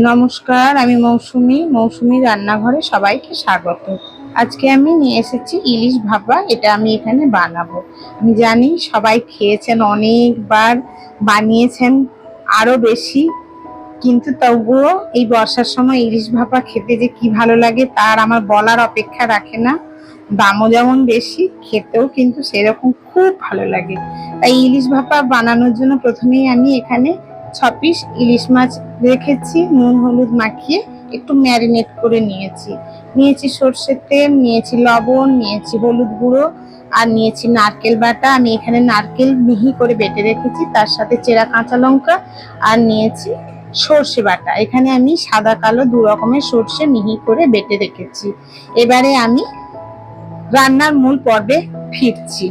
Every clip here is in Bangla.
নমস্কার, আমি মৌসুমি। মৌসুমি রান্নাঘরে সবাইকে স্বাগত। আজকে আমি নিয়ে এসেছি ইলিশ ভাপা, এটা আমি এখানে বানাবো। আমি জানি সবাই খেয়েছেন, অনেকবার বানিয়েছেন, আরও বেশি। কিন্তু তবুও এই বর্ষার সময় ইলিশ ভাপা খেতে যে কি ভালো লাগে, তার আমার বলার অপেক্ষা রাখে না। দামও যেমন বেশি, খেতেও কিন্তু সেরকম খুব ভালো লাগে। তাই ইলিশ ভাপা বানানোর জন্য প্রথমেই আমি এখানে ছ পিস ইলিশ মাছ রেখেছি, নুন, হলুদ মাখিয়ে একটু ম্যারিনেট করে নিয়েছি। নিয়েছি সর্ষের তেল, নিয়েছি লবণ, নিয়েছি হলুদ গুঁড়ো আর নিয়েছি নারকেল বাটা। আমি এখানে নারকেল মিহি করে বেটে রেখেছি, তার সাথে চেরা কাঁচা লঙ্কা আর নিয়েছি সর্ষে বাটা। এখানে আমি সাদা কালো দু রকমের সর্ষে মিহি করে বেটে রেখেছি। এবারে আমি রান্নার মূল পর্বে ফিরছি।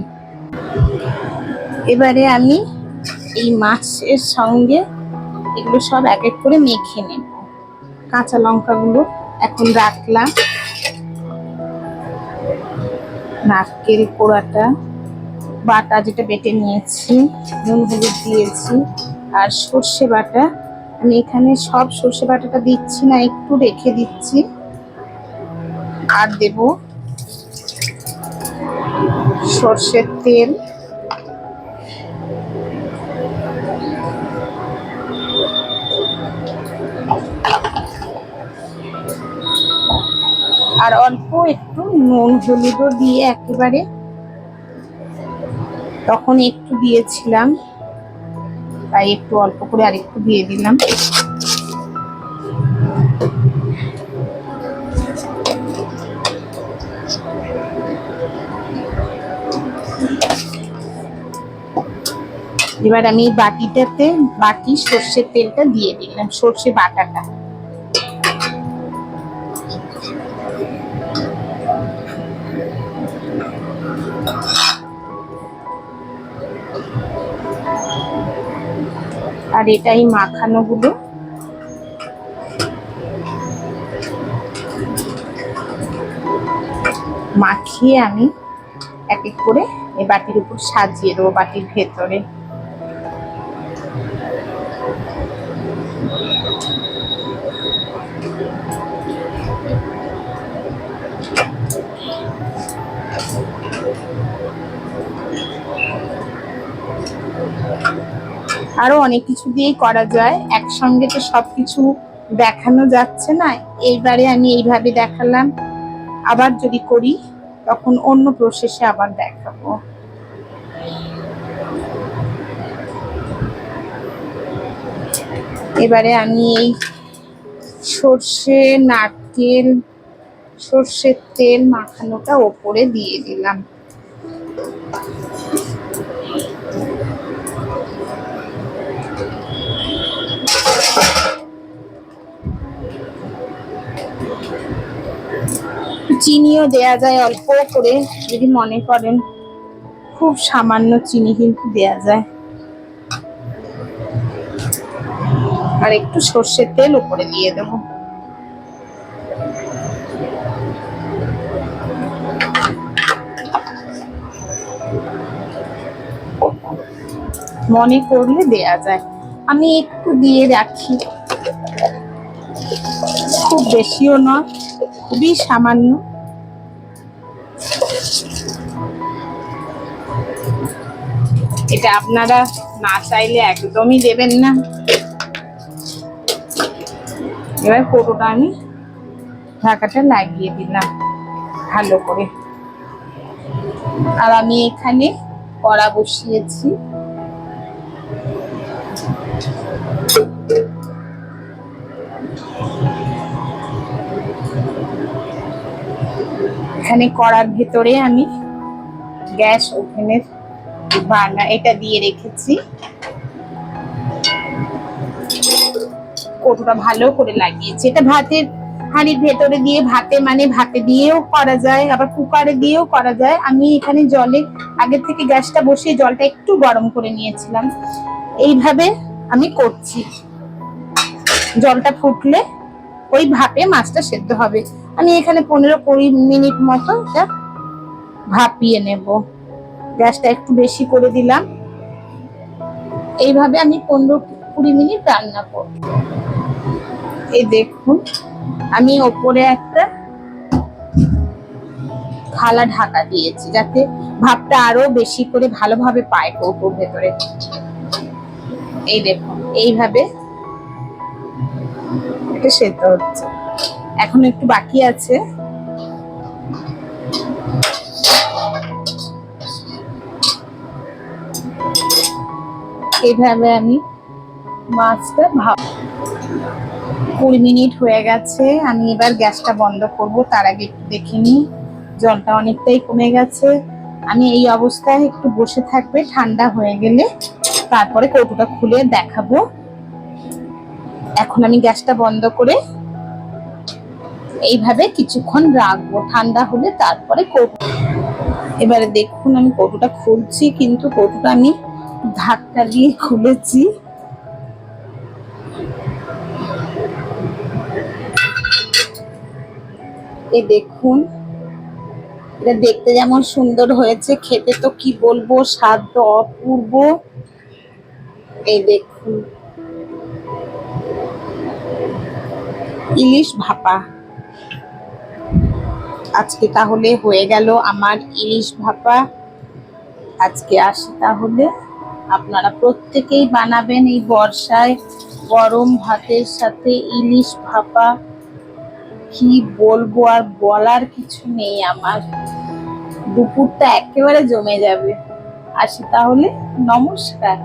এবারে আমি এই মাছের সঙ্গে এগুলো সব এক এক করে মেখে নেব। কাঁচা লঙ্কাগুলো এখন রাখলাম। নারকেল কোড়াটা, বাটা যেটা বেটে নিয়েছি, নুন হলুদ দিয়েছি, আর সর্ষে বাটা। আমি এখানে সব সর্ষে বাটাটা দিচ্ছি না, একটু রেখে দিচ্ছি। আর দেব সর্ষের তেল। আর অল্প একটু নুন হলুদও দিয়ে একেবারে। তখন একটু দিয়েছিলাম, তাই একটু অল্প করে আর একটু দিয়ে দিলাম। এবার আমি বাটিটাতে বাকি সর্ষের তেলটা দিয়ে দিলাম, সর্ষে বাটাটা। আর এটাই মাখানো গুলো মাখিয়ে আমি এক এক করে এই বাটির উপর সাজিয়ে দেবো, বাটির ভেতরে। আরও অনেক কিছু দিয়েই করা যায়। একসঙ্গে তো সবকিছু দেখানো যাচ্ছে না। এইবারে আমি এইভাবে দেখালাম। আবার যদি করি, তখন অন্য প্রসেসে আবার দেখাবো। এবারে আমি এই সর্ষে, নারকেল, সর্ষের তেল মাখানোটা ওপরে দিয়ে দিলাম। চিনিও দেয়া যায়, অল্প করে যদি মনে করেন। খুব সামান্য চিনি কিন্তু দেয়া যায়। আর একটু সর্ষের তেল উপরে দিয়ে দেবো। মনে করলে দেয়া যায়। আমি একটু দিয়ে রাখি। খুব বেশিও নয়, খুবই সামান্য। এটা আপনারা না চাইলে একদমই দেবেন না। এবার কোটোটা আমি ঢাকাটা লাগিয়ে দিলাম ভালো করে। আর আমি এখানে কড়া বসিয়েছি। এখানে কড়ার ভেতরে আমি গ্যাস ওভেনের বার্নার এটা দিয়ে রেখেছি। কৌটোটা ভালো করে লাগিয়েছি। এটা ভাতের হাঁড়ির ভেতরে দিয়ে, ভাতে মানে ভাতে দিয়েও করা যায়, আবার কুকারে দিয়েও করা যায়। আমি এখানে জলে, আগে থেকে গ্যাসটা বসিয়ে জলটা একটু গরম করে নিয়েছিলাম। এইভাবে আমি করছি। জলটা ফুটলে ওই ভাপে মাছটা সেদ্ধ হবে। আমি এখানে পনেরো কুড়ি মিনিট মতো এটা ভাপিয়ে নেব। গ্যাসটা একটু বেশি করে দিলাম। এইভাবে আমি পনেরো কুড়ি মিনিট রান্না করব। এই দেখুন, আমি ওপরে একটা থালা ঢাকা দিয়েছি যাতে ভাবটা আরও বেশি করে ভালোভাবে পায় কৌটোর ভেতরে। এই দেখুন, এইভাবে এটা সেদ্ধ হচ্ছে। এখন একটু বাকি আছে। এইভাবে আমি মাছটা ভাব কুড়ি মিনিট হয়ে গেছে। আমি এবার গ্যাসটা বন্ধ করব, তার আগে একটু দেখে নিই। জলটা অনেকটাই কমে গেছে। আমি এই অবস্থায় একটু বসে থাকবে, ঠান্ডা হয়ে গেলে তারপরে কৌটোটা খুলে দেখাবো। এখন আমি গ্যাসটা বন্ধ করে এইভাবে কিছুক্ষণ রাখব। ঠান্ডা হলে তারপরে কৌটো এবারে দেখুন আমি কৌটোটা খুলছি, কিন্তু কৌটোটা আমি ধাক্কা দিয়ে খুলেছি। এই দেখুন, এটা দেখতে যেমন সুন্দর হয়েছে, খেতে তো কি বলব স্বাদ তো অপূর্ব। এই দেখুন। ইলিশ ভাপা। আজকে তাহলে হয়ে গেল আমার ইলিশ ভাপা। আজকে আসি তাহলে। আপনারা প্রত্যেকেই বানাবেন এই বর্ষায় গরম ভাতের সাথে ইলিশ ভাপা। কি বলব আর বলার কিছু নেই আমার। দুপুরটা একেবারে জমে যাবে। আসি তাহলে, নমস্কার।